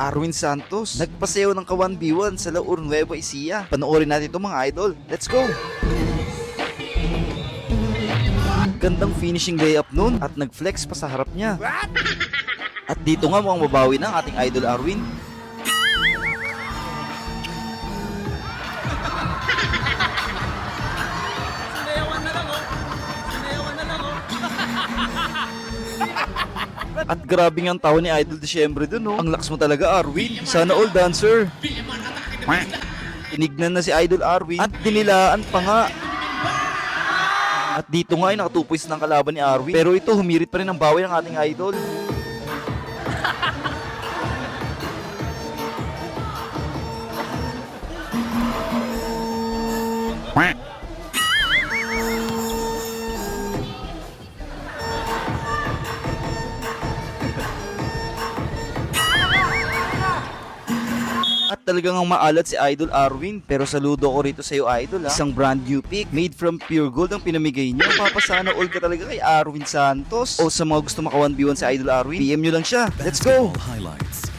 Arwin Santos. Nagpasayaw ng kawan B1 sa La Nueva Ecija. Panoorin natin ito mga idol. Let's go! Gandang finishing layup nun at nag-flex pa sa harap niya. At dito nga mukhang mabawi ng ating idol Arwin. At grabe ang tawa ni Idol Disyembre dun, no? Ang lakas mo talaga, Arwin. Sana all dancer. Tinignan na si Idol Arwin at dinilaan pa nga. At dito nga ay nakatupwis ng kalaban ni Arwin. Pero ito, humirit pa rin ang bawi ng ating idol. At talagang ang maalat si Idol Arwin. Pero saludo ko rito sa iyo, Idol. Ha? Isang brand new pick made from pure gold ang pinamigay niya. Papasana all ka talaga kay Arwin Santos. O sa mga gusto maka 1v1 si Idol Arwin, PM nyo lang siya. Let's go! Highlights.